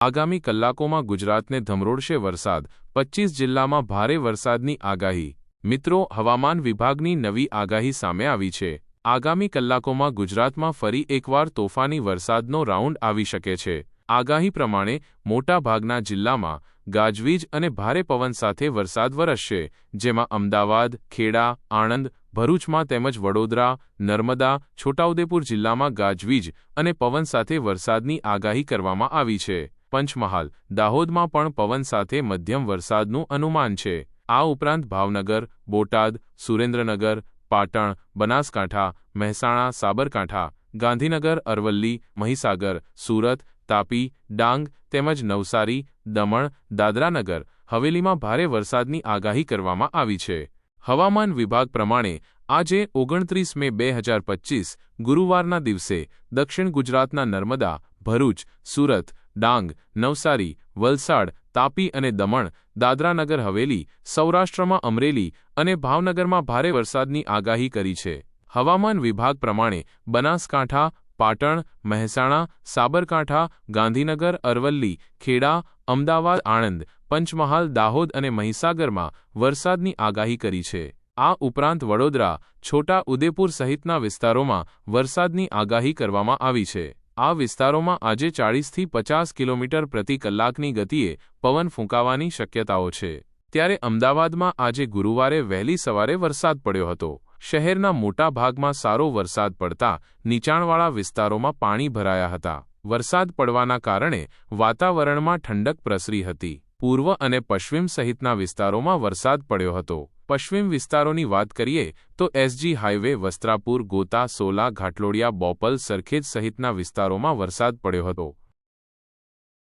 આગામી કલાકોમાં ગુજરાતને ધમરોડશે વરસાદ. પચ્ચીસ જિલ્લામાં ભારે વરસાદની આગાહી. મિત્રો, હવામાન વિભાગની નવી આગાહી સામે આવી છે. આગામી કલાકોમાં ગુજરાતમાં ફરી એકવાર તોફાની વરસાદનો રાઉન્ડ આવી શકે છે. આગાહી પ્રમાણે, મોટાભાગના જિલ્લામાં ગાજવીજ અને ભારે પવન સાથે વરસાદ વરસશે, જેમાં અમદાવાદ, ખેડા, આણંદ, ભરૂચમાં તેમજ વડોદરા, નર્મદા, છોટાઉદેપુર જિલ્લામાં ગાજવીજ અને પવન સાથે વરસાદની આગાહી કરવામાં આવી છે. પંચમહાલ, દાહોદમાં પણ પવન સાથે મધ્યમ વરસાદનું અનુમાન છે. આ ઉપરાંત ભાવનગર, બોટાદ, સુરેન્દ્રનગર, પાટણ, બનાસકાંઠા, મહેસાણા, સાબરકાંઠા, ગાંધીનગર, અરવલ્લી, મહીસાગર, સુરત, તાપી, ડાંગ તેમજ નવસારી, દમણ, દાદરાનગર હવેલીમાં ભારે વરસાદની આગાહી કરવામાં આવી છે. હવામાન વિભાગ પ્રમાણે આજે ઓગણત્રીસ મે બે હજાર પચ્ચીસ ગુરુવારના દિવસે દક્ષિણ ગુજરાતના નર્મદા, ભરૂચ, સુરત ડાંગ, નવસારી, વલસાડ, તાપી અને દમણ, દાદરાનગર હવેલી, સૌરાષ્ટ્રમાં અમરેલી અને ભાવનગરમાં ભારે વરસાદની આગાહી કરી છે. હવામાન વિભાગ પ્રમાણે બનાસકાંઠા, પાટણ, મહેસાણા, સાબરકાંઠા, ગાંધીનગર, અરવલ્લી, ખેડા, અમદાવાદ, આણંદ, પંચમહાલ, દાહોદ અને મહીસાગરમાં વરસાદની આગાહી કરી છે. આ ઉપરાંત વડોદરા, છોટા ઉદેપુર સહિતના વિસ્તારોમાં વરસાદની આગાહી કરવામાં આવી છે. આ વિસ્તારોમાં આજે ચાળીસથી પચાસ કિલોમીટર પ્રતિ કલાકની ગતિએ પવન ફૂંકાવાની શક્યતાઓ છે. ત્યારે અમદાવાદમાં આજે ગુરુવારે વહેલી સવારે વરસાદ પડ્યો હતો. શહેરના મોટા ભાગમાં સારો વરસાદ પડતા નીચાણવાળા વિસ્તારોમાં પાણી ભરાયા હતા. વરસાદ પડવાના કારણે વાતાવરણમાં ઠંડક પ્રસરી હતી. પૂર્વ અને પશ્ચિમ સહિતના વિસ્તારોમાં વરસાદ પડ્યો હતો. પશ્ચિમ વિસ્તારોની વાત કરીએ, તો એસજી હાઇવે વસ્ત્રાપુર, ગોતા, સોલા, ઘાટલોડિયા, બોપલ સરખેજ સહિતના વિસ્તારોમાં વરસાદ પડ્યો હતો.